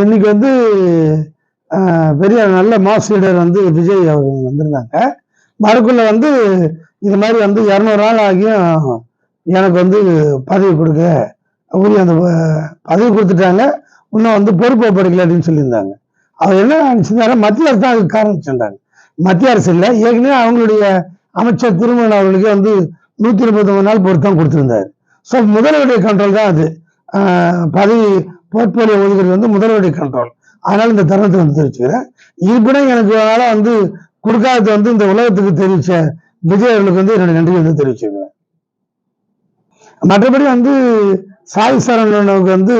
இன்னைக்கு வந்து பெரிய நல்ல மாஸ் லீடர் வந்து விஜய் அவங்க வந்திருந்தாங்க. மறுக்குள்ள வந்து இது மாதிரி வந்து இரநூறு நாள் ஆகியும் எனக்கு வந்து பதவி கொடுக்க உரிய அந்த பதவி கொடுத்துட்டாங்க. இன்னும் வந்து பொறுப்பு ஒப்படைக்கல அப்படின்னு சொல்லியிருந்தாங்க. அவர் என்ன நினைச்சிருந்தாரு மத்திய அரசு தான் அதுக்கு காரணம் சொன்னாங்க. மத்திய அரசு இல்லை ஏற்கனவே அவங்களுடைய அமைச்சர் திருமணம் அவர்களுக்கு வந்து நூற்றி முப்பத்தொம்பது நாள் பொருத்தம் கொடுத்துருந்தாரு. ஸோ முதல்வருடைய கண்ட்ரோல் தான் அது. பதவி போர்ட்போலியோ ஒதுக்குறது வந்து முதல்வருடைய கண்ட்ரோல் அதனால இந்த தருணத்தை வந்து தெரிவிச்சுக்கிறேன் இருப்பினும் எனக்கு அதனால வந்து கொடுக்காதது வந்து இந்த உலகத்துக்கு தெரிவிச்ச விஜய் அவர்களுக்கு வந்து என்னுடைய நன்றி வந்து தெரிவிச்சுக்கிறேன். மற்றபடி வந்து சாய் சரவணனுக்கு வந்து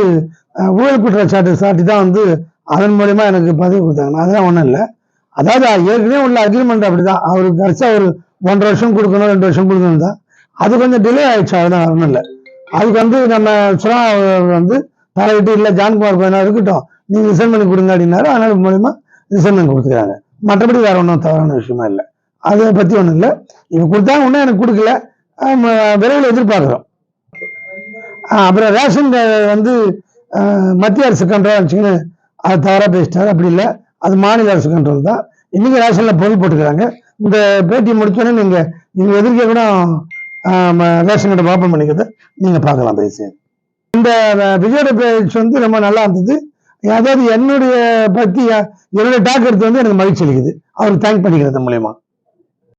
ஊழல் குற்றச்சாட்டு சாட்டி தான் வந்து அதன் மூலயமா எனக்கு பதவி கொடுத்தாங்க. அதெல்லாம் ஒன்றும் இல்லை. அதாவது ஏற்கனவே உள்ள அக்ரிமெண்ட் அப்படிதான். அவருக்கு கடைசியா ஒரு ஒன்றரை வருஷம் கொடுக்கணும் ரெண்டு வருஷம் கொடுக்கணும் தான். அது கொஞ்சம் டிலே ஆயிடுச்சு அதுதான் ஒன்றும் இல்லை. அதுக்கு வந்து நம்ம சுனா வந்து தலையிட்டு இல்லை ஜான்குமார் பையனாக இருக்கட்டும். நீங்கள் ரிசைன் பண்ணி கொடுங்க அப்படின்னாரு. அதனால மூலிமா ரிசைன் பண்ணி கொடுத்துருக்காங்க மற்றபடி வேற ஒன்றும் தவறான விஷயமா இல்லை. அதை பற்றி ஒன்றும் இல்லை. இப்போ கொடுத்தாங்க ஒன்றும் எனக்கு கொடுக்கல. விரைவில் எதிர்பார்க்குறோம். அப்புறம் ரேஷன் வந்து மத்திய அரசு கண்ட்ரோல் இருந்துச்சுன்னு அது தவறாக பேசிட்டார். அப்படி இல்லை. அது மாநில அரசு கண்ட்ரோல் தான். இன்றைக்கி ரேஷனில் பொருள் போட்டுக்கிறாங்க. இந்த பேட்டி முடிச்சோடனே நீங்கள் நீங்கள் எதிர்க்க கூட ரேஷன் கார்டை ஓப்பன் பண்ணிக்கிறத நீங்கள் பார்க்கலாம் தயவுசெய்து. இந்த அஹ், விஜயோட வந்து ரொம்ப நல்லா இருந்தது. அதாவது என்னுடைய பத்தி என்னுடைய டாக் எடுத்து வந்து எனக்கு மகிழ்ச்சி அளிக்குது. அவருக்கு தேங்க் பண்ணிக்கிறது மூலியமா.